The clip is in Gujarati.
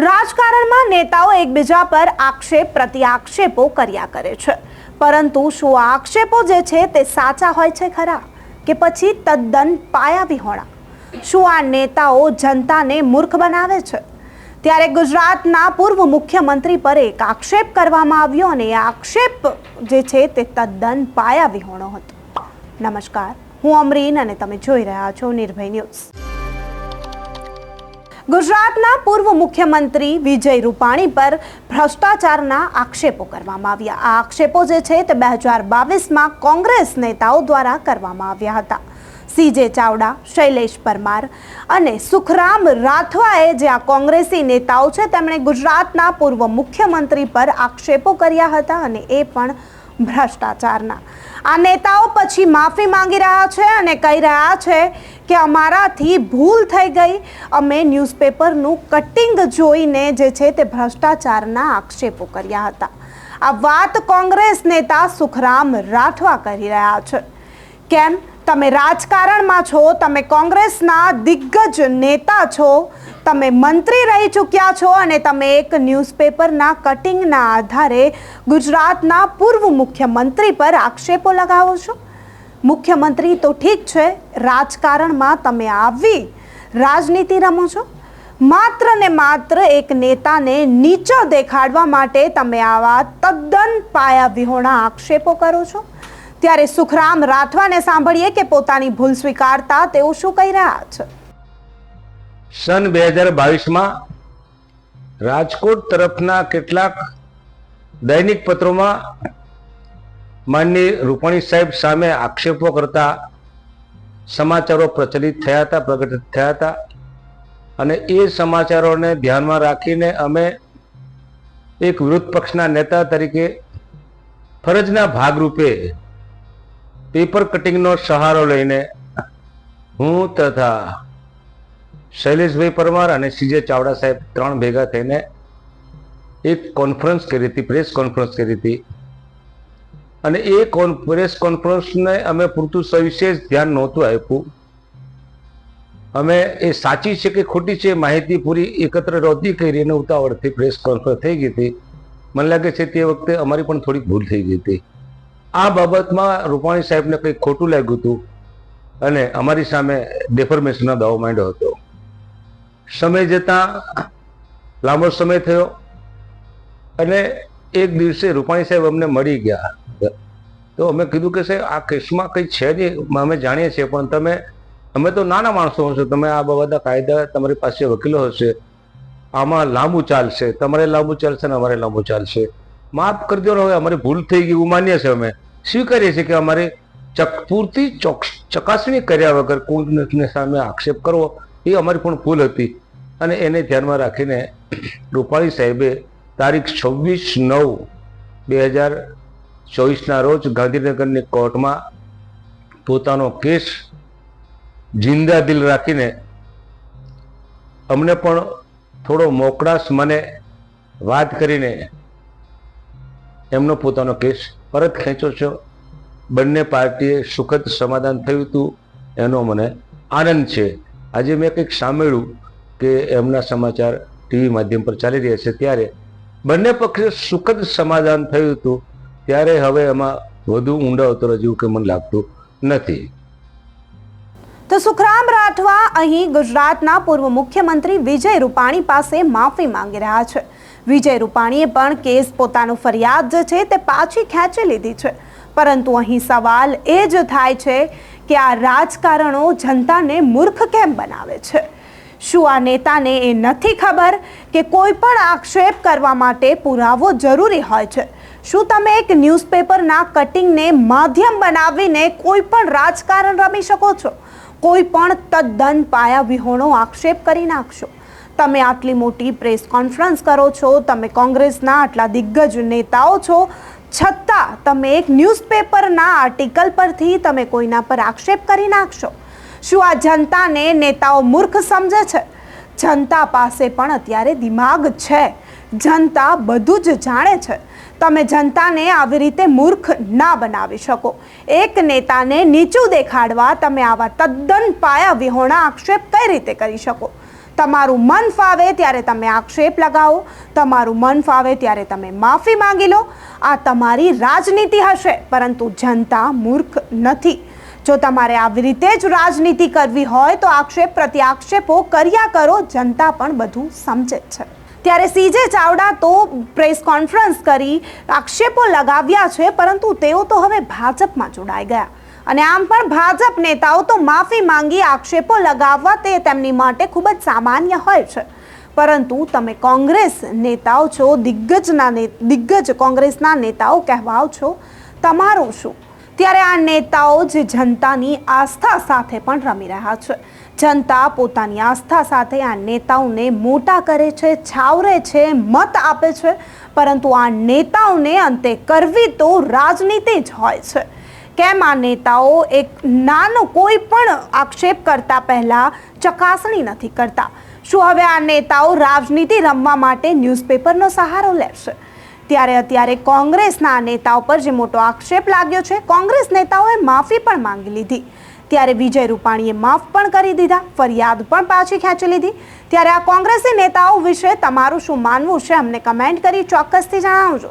રાજકારણમાં નેતાઓ એકબીજા પર આક્ષેપ પ્રતિ આક્ષેપો કર્યા કરે છે. પરંતુ શું આક્ષેપો જે છે તે સાચા હોય છે ખરા? કે પછી તદ્દન પાયાવિહોણા? શું આ નેતાઓ જનતાને મૂર્ખ બનાવે છે? ત્યારે ગુજરાતના પૂર્વ મુખ્યમંત્રી પર એક આક્ષેપ કરવામાં આવ્યો અને એ આક્ષેપ જે છે તે તદ્દન પાયાવિહોણો હતો. નમસ્કાર, હું અમરીન અને તમે જોઈ રહ્યા છો નિર્ભય ન્યૂઝ. ગુજરાતના પૂર્વ મુખ્યમંત્રી વિજય રૂપાણી પર ભ્રષ્ટાચારના આક્ષેપો કરવામાં આવ્યા. આ આક્ષેપો જે છે તે બે હજાર બાવીસમાં કોંગ્રેસ નેતાઓ દ્વારા કરવામાં આવ્યા હતા. સીજે ચાવડા, શૈલેષ પરમાર અને સુખરામ રાઠવાએ જે આ કોંગ્રેસી નેતાઓ છે, તેમણે ગુજરાતના પૂર્વ મુખ્યમંત્રી પર આક્ષેપો કર્યા હતા અને એ પણ ભ્રષ્ટાચારના. આ નેતાઓ પછી માફી માંગી રહ્યા છે અને કહી રહ્યા છે કે અમારાથી ભૂલ થઈ ગઈ. અમે ન્યૂઝપેપરનું કટિંગ જોઈને જે છે તે ભ્રષ્ટાચારના આક્ષેપો કર્યા હતા. આ વાત કોંગ્રેસ નેતા સુખરામ રાઠવા કરી રહ્યા છે. કેમ? તમે રાજકારણમાં છો, તમે કોંગ્રેસના દિગ્ગજ નેતા છો, તમે મંત્રી રહી ચૂક્યા છો અને તમે એક ન્યૂઝપેપરના કટિંગના આધારે ગુજરાતના પૂર્વ મુખ્યમંત્રી પર આક્ષેપો લગાવો છો? મુખ્યમંત્રી તો ઠીક છે, રાજકારણમાં તમે આવી રાજનીતિ રમો છો. માત્ર ને માત્ર એક નેતાને નીચો દેખાડવા માટે તમે આવા તદ્દન પાયા વિહોણા આક્ષેપો કરો છો. ત્યારે સુખરામ રાઠવાને સાંભળીએ કે પોતાની ભૂલ સ્વીકારતા તેઓ શું કહી રહ્યા છે? સન બે હજાર બાવીસમાં રાજકોટ તરફના કેટલાક દૈનિક પત્રોમાં માનની રૂપાણી સાહેબ સામે આક્ષેપો કરતા સમાચારો પ્રચલિત થયા હતા પ્રગટ થયા હતા અને એ સમાચારોને ધ્યાનમાં રાખીને અમે એક વિરોધ પક્ષના નેતા તરીકે ફરજના ભાગરૂપે પેપર કટિંગનો સહારો લઈને હું તથા શૈલેષભાઈ પરમાર અને સીજે ચાવડા સાહેબ ત્રણ ભેગા થઈને એક કોન્ફરન્સ કરી હતી પ્રેસ કોન્ફરન્સ કરી હતી. અને એ કોન પ્રેસ કોન્ફરન્સને અમે પૂરતું સવિશેષ ધ્યાન નહોતું આપ્યું. અમે એ સાચી છે કે ખોટી છે માહિતી પૂરી એકત્ર નહોતી કરી અને ઉતાવળથી પ્રેસ કોન્ફરન્સ થઈ ગઈ હતી. મને લાગે છે તે વખતે અમારી પણ થોડીક ભૂલ થઈ ગઈ હતી. આ બાબતમાં રૂપાણી સાહેબને કંઈક ખોટું લાગ્યું હતું? અને અમારી સામે ડેફોર્મેશનનો દાવો માંડ્યો હતો. સમય જતાં લાંબો સમય થયો અને એક દિવસે રૂપાણી સાહેબ અમને મળી ગયા. તો અમે કીધું કે સાહેબ, આ કેસમાં કંઈ છે નહીં અમે જાણીએ છીએ, પણ તમે, અમે તો નાના માણસો હશો, તમે આ બાબતના કાયદા તમારી પાસે વકીલો હશે. આમાં લાંબુ ચાલશે, તમારે લાંબુ ચાલશે ને અમારે લાંબુ ચાલશે. માફ કરી દો હવે અમારી ભૂલ થઈ ગઈ, એવું માનીએ છીએ અમે. સ્વીકારીએ છીએ કે અમારે ચક પૂરતી ચોક- ચકાસણી કર્યા વગર કોઈને સામે આક્ષેપ કરવો, એ અમારી પણ ભૂલ હતી. અને એને ધ્યાનમાં રાખીને રૂપાણી સાહેબે તારીખ છવ્વીસ નવ બે હજાર ચોવીસના રોજ ગાંધીનગરની કોર્ટમાં પોતાનો કેસ જિંદા દિલ રાખીને અમને પણ થોડો મોકળાશ મને વાત કરીને એમનો પોતાનો કેસ પરત ખેંચો છો. બંને પાર્ટીએ સુખદ સમાધાન થયું હતું, એનો મને આનંદ છે. આજે મેં કંઈક સાંભળ્યું કે એમના સમાચાર ટીવી માધ્યમ પર ચાલી રહ્યા છે. ત્યારે બંને પક્ષે સુખદ સમાધાન થયું હતું. ત્યારે હવે એમાં વધુ ઊંડા ઉતરવા જેવું કે મને લાગતું નથી. તો સુખરામ રાઠવા અહીં ગુજરાતના પૂર્વ મુખ્યમંત્રી વિજય રૂપાણી પાસે માફી માંગી રહ્યા છે. વિજય રૂપાણીએ પણ કેસ પોતાનો ફરિયાદ જે છે તે પાછી ખેંચી લીધી છે. પરંતુ અહીં સવાલ એ જ થાય છે કે આ રાજકારણો જનતાને મૂર્ખ કેમ બનાવે છે? શું આ નેતાને એ નથી ખબર કે કોઈ પણ આક્ષેપ કરવા માટે પુરાવો જરૂરી હોય છે? શું તમે એક ન્યૂઝપેપરના કટિંગને માધ્યમ બનાવીને કોઈ પણ રાજકારણ રમી શકો છો? કોઈ પણ તદ્દન પાયા વિહોણો આક્ષેપ કરી નાખશો? તમે આટલી મોટી પ્રેસ કોન્ફરન્સ કરો છો, તમે કોંગ્રેસના આટલા દિગ્ગજ નેતાઓ છો, છતાં તમે એક ન્યૂઝપેપરના આર્ટિકલ પરથી તમે કોઈના પર આક્ષેપ કરી નાખશો. શું આ જનતાને નેતાઓ મૂર્ખ સમજે છે? જનતા પાસે પણ અત્યારે દિમાગ છે. જનતા બધું જ જાણે છે. તમે જનતાને આવી રીતે મૂર્ખ ના બનાવી શકો. એક નેતાને નીચું દેખાડવા તમે આવા તદ્દન પાયા વિહોણા આક્ષેપ કઈ રીતે કરી શકો? તમારું મન ફાવે ત્યારે તમે આક્ષેપ લગાવો. તમારું મન ફાવે ત્યારે તમે માફી માંગી લો. આ તમારી રાજનીતિ હશે, પરંતુ જનતા મૂર્ખ નથી. જો તમારે આવી રીતે જ રાજનીતિ કરવી હોય, તો આક્ષેપ પ્રતિ આક્ષેપો કર્યા કરો. જનતા પણ બધું સમજે છે. ત્યારે સીજે ચાવડા તો પ્રેસ કોન્ફરન્સ કરી આક્ષેપો લગાવ્યા છે, પરંતુ તેઓ તો હવે ભાજપમાં જોડાઈ ગયા. અને આમ પણ ભાજપ નેતાઓ તો માફી માંગી આક્ષેપો લગાવવા તે તેમની માટે ખૂબ જ સામાન્ય હોય છે. પરંતુ તમે કોંગ્રેસ નેતાઓ છો, દિગ્ગજના દિગ્ગજ કોંગ્રેસના નેતાઓ કહેવાઓ છો, તમારું શું? ત્યારે આ નેતાઓ જે જનતાની આસ્થા સાથે પણ રમી રહ્યા છે. જનતા પોતાની આસ્થા સાથે આ નેતાઓને મોટા કરે છે, છાવરે છે, મત આપે છે, પરંતુ આ નેતાઓને અંતે કરવી તો રાજનીતિ જ હોય છે. કેમ આ નેતાઓ એક નાનો કોઈ પણ આક્ષેપ કરતા પહેલા ચકાસણી નથી કરતા? શું હવે આ નેતાઓ રાજનીતિ રમવા માટે ન્યૂઝપેપરનો સહારો લેશે? ત્યારે અત્યારે કોંગ્રેસના નેતાઓ પર જે મોટો આક્ષેપ લાગ્યો છે, કોંગ્રેસ નેતાઓએ માફી પણ માંગી લીધી. ત્યારે વિજય રૂપાણીએ માફ પણ કરી દીધા, ફરિયાદ પણ પાછી ખેંચી લીધી. ત્યારે આ કોંગ્રેસી નેતાઓ વિશે તમારું શું માનવું છે, અમને કમેન્ટ કરી ચોક્કસથી જણાવજો.